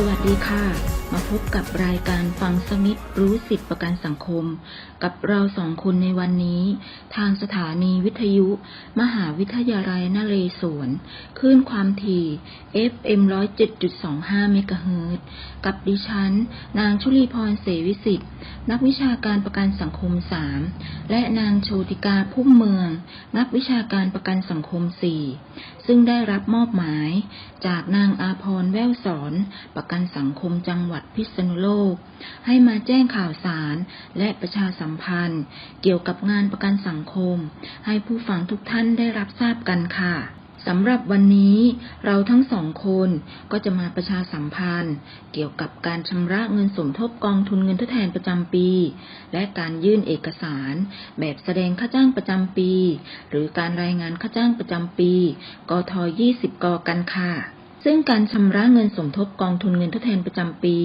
สวัสดีค่ะ มาพบกับรายการฟังสมิธรู้สิทธิประกันสังคม กับเราสองคนในวันนี้ ทางสถานีวิทยุ มหาวิทยาลัยนเรศวรคลื่นความถี่ FM 107.25เมกะเฮิรตซ์กับดิฉัน นางชุลีพรเสวิสิทธิ์นักวิชาการประกันสังคม 3 และนางโชติกาพุ่มเมือง นักวิชาการประกันสังคม 4 ซึ่งได้รับมอบหมาย จากนางอาพรแววสอนประกันสังคมจังหวัดพิษณุโลก ให้มาแจ้งข่าวสารและประชาสัมพันธ์ เกี่ยวกับงานประกันสังคม ให้ผู้ฟังทุกท่านได้รับทราบกันค่ะสำหรับวันนี้เราทั้งสองคนก็จะมาประชาสัมพันธ์ เกี่ยวกับการชำระเงินสมทบกองทุนเงินทดแทนประจำปี และการยื่นเอกสาร แบบแสดงค่าจ้างประจำปี หรือการรายงานค่าจ้างประจำปีกท20กกันค่ะ ซึ่งการชำระเงินสมทบกองทุนเงินทดแทนประจำปี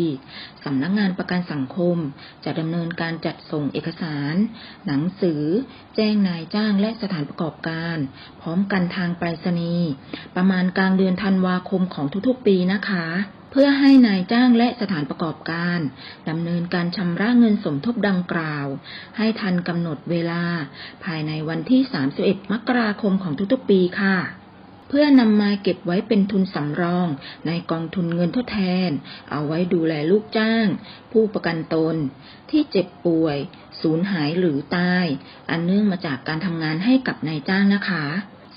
สำนักงานประกันสังคม จะดำเนินการจัดส่งเอกสาร หนังสือ แจ้งนายจ้างและสถานประกอบการ พร้อมกันทางไปรษณีย์ประมาณกลางเดือนธันวาคมของทุกๆปีนะคะเพื่อให้นายจ้างและสถานประกอบการดำเนินการชำระเงินสมทบดังกล่าว ให้ทันกำหนดเวลา ภายในวันที่ 31 มกราคมของทุกๆปีค่ะ พื่อนำมาเก็บไว้เป็นทุนสำรอง ในกองทุนเงินทดแทน เอาไว้ดูแลลูกจ้าง ผู้ประกันตน ที่เจ็บป่วย สูญหายหรือตาย อันเนื่องมาจากการทำงานให้กับนายจ้างนะคะ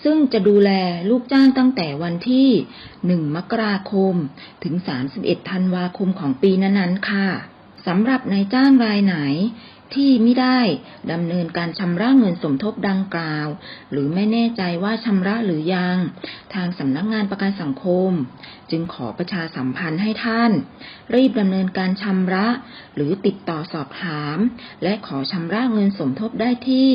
ซึ่งจะดูแลลูกจ้างตั้งแต่วันที่ 1 มกราคม ถึง 31 ธันวาคมของปีนั้นๆ ค่ะ สำหรับนายจ้างรายไหนที่ไม่ได้ดำเนินการชำระเงินสมทบดังกล่าว หรือไม่แน่ใจว่าชำระหรือยัง ทางสำนักงานประกันสังคม จึงขอประชาสัมพันธ์ให้ท่าน รีบดำเนินการชำระ หรือติดต่อสอบถาม และขอชำระเงินสมทบได้ที่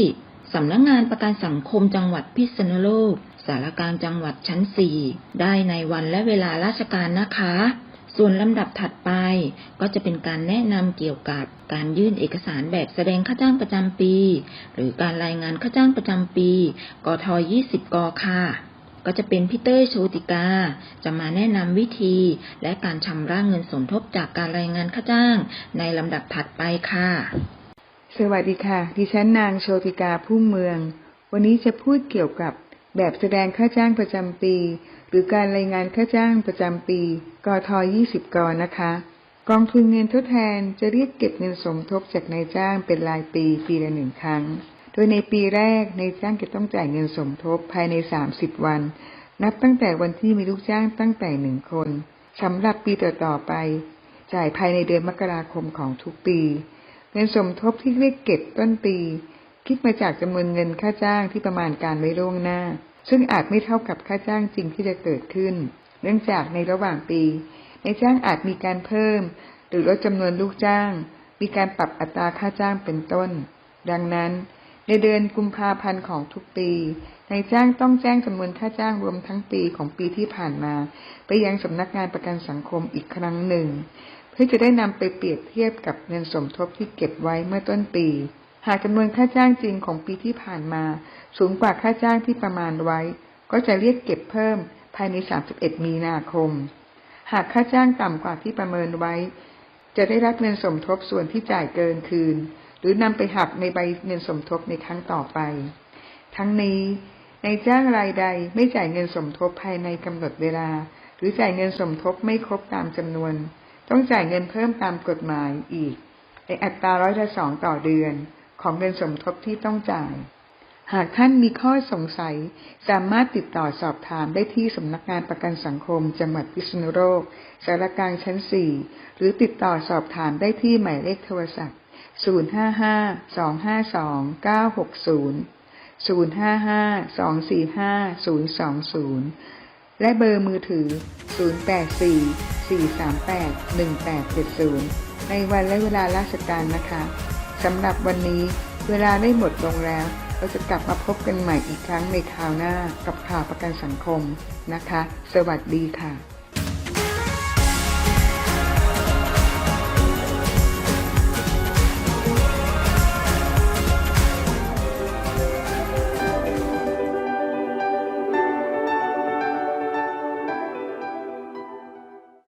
สำนักงานประกันสังคมจังหวัดพิษณุโลก สารกลางจังหวัดชั้น 4 ได้ในวันและเวลาราชการนะคะ ส่วนลำดับถัดไปก็จะเป็นการแนะนำเกี่ยวกับการยื่นเอกสารแบบแสดงค่าจ้างประจำปี หรือการรายงานค่าจ้างประจำปีกท20กค่ะก็จะเป็นพี่เต้ยโชติกา จะมาแนะนำวิธี และการชำระเงินสมทบจากการรายงานค่าจ้างในลำดับถัดไปค่ะ สวัสดีค่ะ ดิฉันนางโชติกาพุ่มเมือง วันนี้จะพูดเกี่ยวกับ แบบแสดงค่าจ้างประจำปี หรือการรายงานค่าจ้างประจำปี กท20กนะคะ กองทุนเงินทดแทนจะเรียกเก็บเงินสมทบจากนายจ้างเป็นรายปีปีละหนึ่งครั้ง โดยในปีแรกนายจ้างจะต้องจ่ายเงินสมทบภายใน 30 วัน นับตั้งแต่วันที่มีลูกจ้างตั้งแต่หนึ่งคนสำหรับปีต่อๆไป จ่ายภายในเดือนมกราคมของทุกปี เงินสมทบที่เรียกเก็บต้นปี คิดมาจากจำนวนเงินค่าจ้างที่ประมาณการไว้ล่วงหน้า ซึ่งอาจไม่เท่ากับค่าจ้างจริงที่จะเกิดขึ้น เนื่องจากในระหว่างปีในจ้างอาจมีการเพิ่ม หรือลดจำนวนลูกจ้าง มีการปรับอัตราค่าจ้างเป็นต้น ดังนั้น ในเดือนกุมภาพันธ์ของทุกปีนายจ้างต้องแจ้งจำนวนค่าจ้างรวมทั้งปีของปีที่ผ่านมา ไปยังสำนักงานประกันสังคมอีกครั้งหนึ่ง เพื่อจะได้นำไปเปรียบเทียบกับเงินสมทบที่เก็บไว้เมื่อต้นปี หากจำนวนค่าจ้างจริงของปีที่ผ่านมา สูงกว่าค่าจ้างที่ประมาณไว้ ก็จะเรียกเก็บเพิ่มภายใน 31 มีนาคม หากค่าจ้างต่ำกว่าที่ประเมินไว้ จะได้รับเงินสมทบส่วนที่จ่ายเกินคืน หรือนำไปหักในใบเงินสมทบในครั้งต่อไป ทั้งนี้ในายจ้างรายใดไม่จ่ายเงินสมทบภายในกำหนดเวลา หรือจ่ายเงินสมทบไม่ครบตามจำนวน ต้องจ่ายเงินเพิ่มตามกฎหมายอีกในอัตราร้อยละสองต่อเดือน ของเงินสมทบที่ต้องจ่าย หากท่านมีข้อสงสัยสามารถติดต่อสอบถามได้ที่สำนักงานประกันสังคม จังหวัดพิษณุโลกสารกลางชั้น 4 หรือติดต่อสอบถามได้ที่หมายเลขโทรศัพท์ 055 252 960 055-245-020 และเบอร์มือถือ 084-438-1870 ในวันและเวลาราชการนะคะ สำหรับวันนี้เวลาได้หมดลงแล้ว เราจะกลับมาพบกันใหม่อีกครั้งในคราวหน้ากับข่าวประกันสังคมนะคะ สวัสดีค่ะ